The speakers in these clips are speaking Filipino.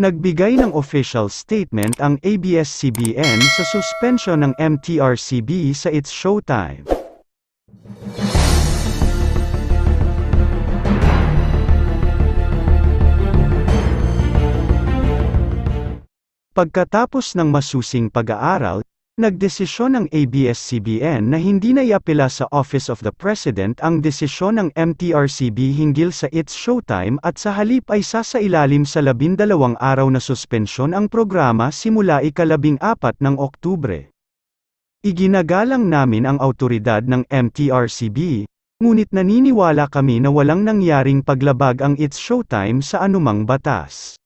Nagbigay ng official statement ang ABS-CBN sa suspension ng MTRCB sa It's Showtime. Pagkatapos ng masusing pag-aaral, nagdesisyon ng ABS-CBN na hindi na iapela sa Office of the President ang desisyon ng MTRCB hinggil sa It's Showtime at sa halip ay sasailalim sa labindalawang araw na suspensyon ang programa simula ikalabing apat ng Oktubre. Iginagalang namin ang autoridad ng MTRCB, ngunit naniniwala kami na walang nangyaring paglabag ang It's Showtime sa anumang batas.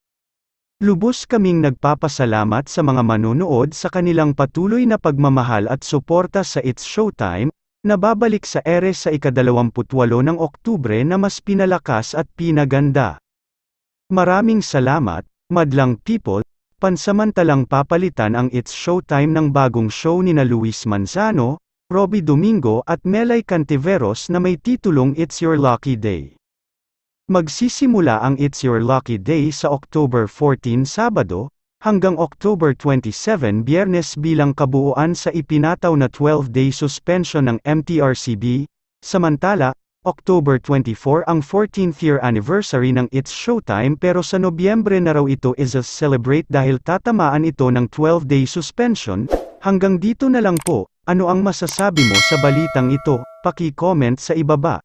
Lubos kaming nagpapasalamat sa mga manonood sa kanilang patuloy na pagmamahal at suporta sa It's Showtime, na babalik sa ere sa ikadalawamputwalo ng Oktubre na mas pinalakas at pinaganda. Maraming salamat, madlang people, pansamantalang papalitan ang It's Showtime ng bagong show ni na Luis Manzano, Robbie Domingo at Melay Cantiveros na may titulong It's Your Lucky Day. Magsisimula ang It's Your Lucky Day sa October 14 Sabado, hanggang October 27 Biyernes bilang kabuuan sa ipinataw na 12-day suspension ng MTRCB, samantala, October 24 ang 14th year anniversary ng It's Showtime pero sa Nobyembre na raw ito is a celebrate dahil tatamaan ito ng 12-day suspension, hanggang dito na lang po, ano ang masasabi mo sa balitang ito, paki-comment sa ibaba.